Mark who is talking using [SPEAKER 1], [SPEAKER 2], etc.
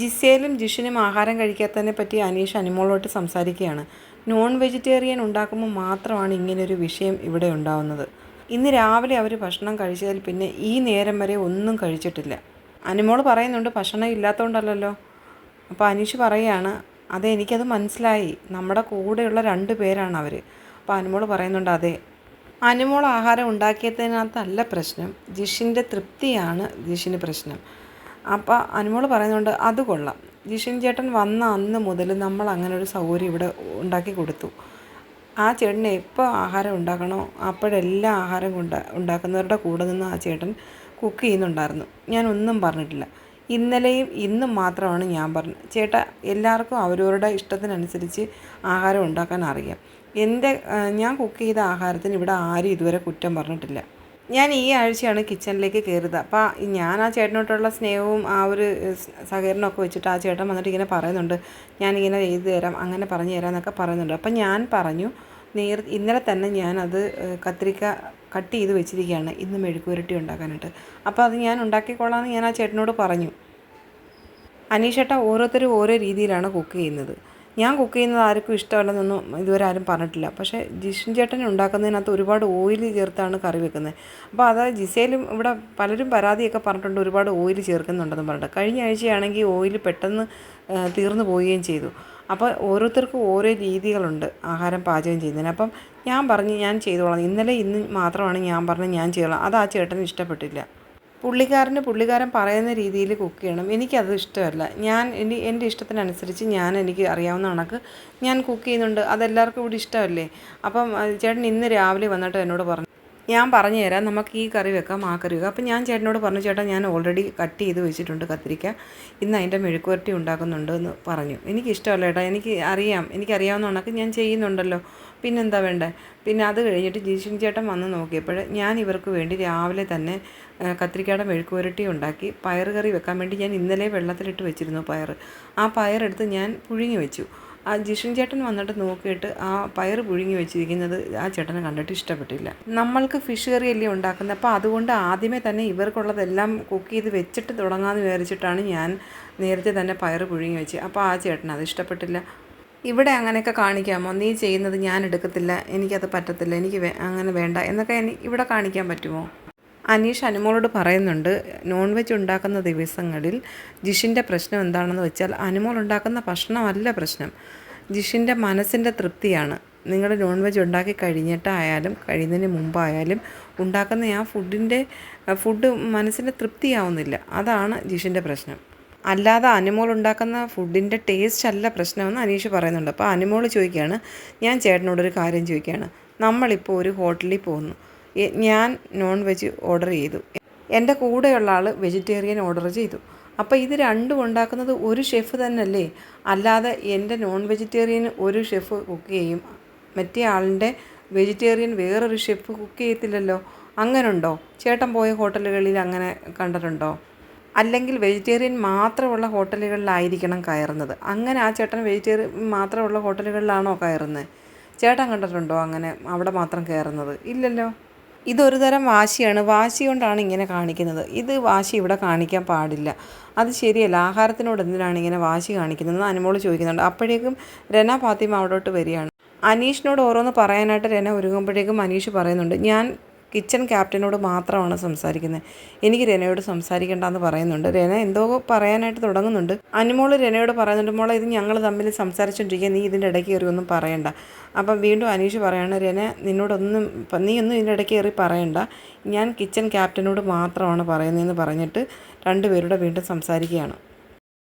[SPEAKER 1] ജിസേലും ജിഷിനും ആഹാരം കഴിക്കാത്തതിനെ പറ്റി അനീഷ് അനുമോളോട്ട് സംസാരിക്കുകയാണ്. നോൺ വെജിറ്റേറിയൻ ഉണ്ടാക്കുമ്പോൾ മാത്രമാണ് ഇങ്ങനൊരു വിഷയം ഇവിടെ ഉണ്ടാവുന്നത്. ഇന്ന് രാവിലെ അവർ ഭക്ഷണം കഴിച്ചതിൽ പിന്നെ ഈ നേരം വരെ ഒന്നും കഴിച്ചിട്ടില്ല. അനുമോൾ പറയുന്നുണ്ട് ഭക്ഷണം ഇല്ലാത്തതുകൊണ്ടല്ലല്ലോ അപ്പോൾ അനീഷ് പറയുകയാണ് അതെ എനിക്കത് മനസ്സിലായി. നമ്മുടെ കൂടെയുള്ള രണ്ട് പേരാണ് അവർ അപ്പോൾ അനുമോൾ പറയുന്നുണ്ട് അതെ അനുമോൾ ആഹാരം ഉണ്ടാക്കിയതിനകത്തല്ല പ്രശ്നം. ജിഷിന്റെ തൃപ്തിയാണ് ജിഷിന് പ്രശ്നം. അപ്പോൾ അനുമോൾ പറയുന്നുണ്ട് അത് കൊള്ളാം. ജിഷിൻ ചേട്ടൻ വന്ന അന്ന് മുതൽ നമ്മൾ അങ്ങനെ ഒരു സൗകര്യം ഇവിടെ ഉണ്ടാക്കി കൊടുത്തു. ആ ചേട്ടന് എപ്പോൾ ആഹാരം ഉണ്ടാക്കണോ അപ്പോഴെല്ലാം ആഹാരം കൊണ്ട ഉണ്ടാക്കുന്നവരുടെ കൂടെ നിന്ന് ആ ചേട്ടൻ കുക്ക് ചെയ്യുന്നുണ്ടായിരുന്നു. ഞാൻ ഒന്നും പറഞ്ഞിട്ടില്ല. ഇന്നലെയും ഇന്നും മാത്രമാണ് ഞാൻ പറഞ്ഞത്. ചേട്ടാ എല്ലാവർക്കും അവരവരുടെ ഇഷ്ടത്തിനനുസരിച്ച് ആഹാരം ഉണ്ടാക്കാൻ അറിയാം. എന്റെ ഞാൻ കുക്ക് ചെയ്ത ആഹാരത്തിന് ഇവിടെ ആരും ഇതുവരെ കുറ്റം പറഞ്ഞിട്ടില്ല. ഞാൻ ഈ ആഴ്ചയാണ് കിച്ചണിലേക്ക് കയറിയത് അപ്പോൾ ഞാൻ ആ ചേട്ടനോട്ടുള്ള സ്നേഹവും ആ ഒരു സഹകരണമൊക്കെ വെച്ചിട്ട് ആ ചേട്ടൻ വന്നിട്ട് ഇങ്ങനെ പറയുന്നുണ്ട്. ഞാനിങ്ങനെ ചെയ്തു തരാം അങ്ങനെ പറഞ്ഞു തരാം എന്നൊക്കെ പറയുന്നുണ്ട്. അപ്പം ഞാൻ പറഞ്ഞു നേർ ഇന്നലെ തന്നെ ഞാനത് കത്തിരിക്ക കട്ട് ചെയ്ത് വെച്ചിരിക്കുകയാണ് ഇന്ന് മെഴുക്കുവരട്ടി ഉണ്ടാക്കാനായിട്ട്. അപ്പോൾ അത് ഞാൻ ഉണ്ടാക്കിക്കൊള്ളാമെന്ന് ഞാൻ ആ ചേട്ടനോട് പറഞ്ഞു. അനീഷേട്ട ഓരോരുത്തരും ഓരോ രീതിയിലാണ് കുക്ക് ചെയ്യുന്നത്. ഞാൻ കുക്ക് ചെയ്യുന്നത് ആർക്കും ഇഷ്ടമല്ലെന്നൊന്നും ഇതുവരെ ആരും പറഞ്ഞിട്ടില്ല. പക്ഷേ ജിഷൻ ചേട്ടൻ ഉണ്ടാക്കുന്നതിനകത്ത് ഒരുപാട് ഓയിൽ ചേർത്താണ് കറി വെക്കുന്നത്. അപ്പോൾ അത് ജിസയിലും ഇവിടെ പലരും പരാതിയൊക്കെ പറഞ്ഞിട്ടുണ്ട് ഒരുപാട് ഓയിൽ ചേർക്കുന്നുണ്ടെന്ന് പറഞ്ഞിട്ട്. കഴിഞ്ഞ ആഴ്ചയാണെങ്കിൽ ഓയിൽ പെട്ടെന്ന് തീർന്നു പോവുകയും ചെയ്തു. അപ്പോൾ ഓരോരുത്തർക്കും ഓരോ രീതികളുണ്ട് ആഹാരം പാചകം ചെയ്യുന്നതിന്. അപ്പം ഞാൻ പറഞ്ഞ് ഞാൻ ചെയ്തോളാം. ഇന്നലെ ഇന്ന് മാത്രമാണ് ഞാൻ പറഞ്ഞത് ഞാൻ ചെയ്തോളാം. അത് ആ ചേട്ടന് ഇഷ്ടപ്പെട്ടില്ല. പുള്ളിക്കാരന് പുള്ളിക്കാരൻ പറയുന്ന രീതിയിൽ കുക്ക് ചെയ്യണം. എനിക്കത് ഇഷ്ടമല്ല. ഞാൻ എനി എന്റെ ഇഷ്ടത്തിനനുസരിച്ച് ഞാൻ എനിക്ക് അറിയാവുന്ന കണക്ക് ഞാൻ കുക്ക് ചെയ്യുന്നുണ്ട്. അതെല്ലാവർക്കും ഇവിടെ ഇഷ്ടമല്ലേ? അപ്പം ചേട്ടൻ ഇന്ന് രാവിലെ വന്നിട്ട് എന്നോട് പറഞ്ഞു ഞാൻ പറഞ്ഞു തരാം. നമുക്ക് ഈ കറി വെക്കാം ആ കറി വെക്കാം. അപ്പം ഞാൻ ചേട്ടനോട് പറഞ്ഞു ചേട്ടാ ഞാൻ ഓൾറെഡി കട്ട് ചെയ്ത് വെച്ചിട്ടുണ്ട് കത്തിരിക്ക. ഇന്ന് അതിന്റെ മെഴുക്കുവരട്ടി ഉണ്ടാക്കുന്നുണ്ട് എന്ന് പറഞ്ഞു. എനിക്കിഷ്ടമല്ല ചേട്ടാ. എനിക്ക് അറിയാം. എനിക്കറിയാവുന്ന കണക്ക് ഞാൻ ചെയ്യുന്നുണ്ടല്ലോ. പിന്നെന്താ വേണ്ടേ? പിന്നെ അത് കഴിഞ്ഞിട്ട് ജിഷിൻ ചേട്ടൻ വന്ന് നോക്കിയപ്പോൾ ഞാൻ ഇവർക്ക് വേണ്ടി രാവിലെ തന്നെ കത്തിരിക്കയുടെ മെഴുക്കുവരട്ടി ഉണ്ടാക്കി പയർ കറി വെക്കാൻ വേണ്ടി ഞാൻ ഇന്നലെ വെള്ളത്തിലിട്ട് വെച്ചിരുന്നു പയർ ആ പയറെടുത്ത് ഞാൻ പുഴുങ്ങി വെച്ചു. ആ ജിഷൻ ചേട്ടൻ വന്നിട്ട് നോക്കിയിട്ട് ആ പയർ പുഴുങ്ങി വെച്ചിരിക്കുന്നത് ആ ചേട്ടനെ കണ്ടിട്ട് ഇഷ്ടപ്പെട്ടില്ല. നമ്മൾക്ക് ഫിഷ് കറി അല്ലേ ഉണ്ടാക്കുന്നത്? അപ്പോൾ അതുകൊണ്ട് ആദ്യമേ തന്നെ ഇവർക്കുള്ളതെല്ലാം കുക്ക് ചെയ്ത് വെച്ചിട്ട് തുടങ്ങാമെന്ന് വിചാരിച്ചിട്ടാണ് ഞാൻ നേരത്തെ തന്നെ പയർ പുഴുങ്ങി വെച്ച് അപ്പോൾ ആ ചേട്ടൻ അത് ഇഷ്ടപ്പെട്ടില്ല. ഇവിടെ അങ്ങനെയൊക്കെ കാണിക്കാമോ? നീ ചെയ്യുന്നത് ഞാൻ എടുക്കത്തില്ല. എനിക്കത് പറ്റത്തില്ല. എനിക്ക് അങ്ങനെ വേണ്ട. എന്നൊക്കെ എനി ഇവിടെ കാണിക്കാൻ പറ്റുമോ? അനീഷ് അനുമോളോട് പറയുന്നുണ്ട് നോൺ വെജ് ഉണ്ടാക്കുന്ന ദിവസങ്ങളിൽ ജിഷിന്റെ പ്രശ്നം എന്താണെന്ന് വെച്ചാൽ അനുമോൾ ഉണ്ടാക്കുന്ന ഭക്ഷണമല്ല പ്രശ്നം. ജിഷിന്റെ മനസ്സിന്റെ തൃപ്തിയാണ്. നിങ്ങൾ നോൺ വെജ് ഉണ്ടാക്കി കഴിഞ്ഞിട്ടായാലും കഴിയുന്നതിന് മുമ്പായാലും ഉണ്ടാക്കുന്ന ആ ഫുഡിന്റെ ഫുഡ് മനസ്സിന്റെ തൃപ്തിയാവുന്നില്ല. അതാണ് ജിഷിന്റെ പ്രശ്നം. അല്ലാതെ അനുമോൾ ഉണ്ടാക്കുന്ന ഫുഡിന്റെ ടേസ്റ്റ് അല്ല പ്രശ്നമെന്ന് അനീഷ് പറയുന്നുണ്ട്. അപ്പോൾ അനുമോൾ ചോദിക്കുകയാണ് ഞാൻ ചേട്ടനോടൊരു കാര്യം ചോദിക്കുകയാണ്. നമ്മളിപ്പോൾ ഒരു ഹോട്ടലിൽ പോകുന്നു. ഞാൻ നോൺ വെജ് ഓർഡർ ചെയ്തു. എന്റെ കൂടെയുള്ള ആൾ വെജിറ്റേറിയൻ ഓർഡർ ചെയ്തു. അപ്പോൾ ഇത് രണ്ടും ഉണ്ടാക്കുന്നത് ഒരു ഷെഫ് തന്നെയല്ലേ? അല്ലാതെ എന്റെ നോൺ വെജിറ്റേറിയൻ ഒരു ഷെഫ് കുക്ക് ചെയ്യും. മറ്റേ ആളിന്റെ വെജിറ്റേറിയൻ വേറൊരു ഷെഫ് കുക്ക് ചെയ്യത്തില്ലല്ലോ. അങ്ങനെയുണ്ടോ ചേട്ടൻ പോയ ഹോട്ടലുകളിൽ അങ്ങനെ കണ്ടിട്ടുണ്ടോ? അല്ലെങ്കിൽ വെജിറ്റേറിയൻ മാത്രമുള്ള ഹോട്ടലുകളിലായിരിക്കണം കയറുന്നത്. അങ്ങനെ ആ ചേട്ടൻ വെജിറ്റേറിയൻ മാത്രമുള്ള ഹോട്ടലുകളിലാണോ കയറുന്നത്? ചേട്ടൻ കണ്ടിട്ടുണ്ടോ അങ്ങനെ അവിടെ മാത്രം കയറുന്നത്? ഇല്ലല്ലോ. ഇതൊരു തരം വാശിയാണ്. വാശി കൊണ്ടാണ് ഇങ്ങനെ കാണിക്കുന്നത്. ഇത് വാശി ഇവിടെ കാണിക്കാൻ പാടില്ല. അത് ശരിയല്ല. ആഹാരത്തിനോട് എന്തിനാണ് ഇങ്ങനെ വാശി കാണിക്കുന്നത് അനുമോൾ ചോദിക്കുന്നുണ്ട്. അപ്പോഴേക്കും രന ഫാത്തിമ അവിടോട്ട് വരികയാണ്. അനീഷിനോട് ഓരോന്ന് പറയാനായിട്ട് രന ഒരുങ്ങുമ്പോഴേക്കും അനീഷ് പറയുന്നുണ്ട് ഞാൻ കിച്ചൺ ക്യാപ്റ്റനോട് മാത്രമാണ് സംസാരിക്കുന്നത്. എനിക്ക് രനയോട് സംസാരിക്കേണ്ടെന്ന് പറയുന്നുണ്ട്. രന എന്തോ പറയാനായിട്ട് തുടങ്ങുന്നുണ്ട്. അനുമോൾ രനയോട് പറയുന്നുണ്ട് മോളെ ഇത് ഞങ്ങൾ തമ്മിൽ സംസാരിച്ചുകൊണ്ടിരിക്കുക നീ ഇതിന്റെ ഇടയ്ക്ക് കയറി ഒന്നും പറയണ്ട. അപ്പം വീണ്ടും അനീഷ് പറയാണ് രന നിന്നോടൊന്നും നീ ഒന്നും ഇതിന്റെ ഇടയ്ക്ക് കയറി പറയണ്ട. ഞാൻ കിച്ചൺ ക്യാപ്റ്റനോട് മാത്രമാണ് പറയുന്നതെന്ന് പറഞ്ഞിട്ട് രണ്ടുപേരുടെ വീണ്ടും സംസാരിക്കുകയാണ്.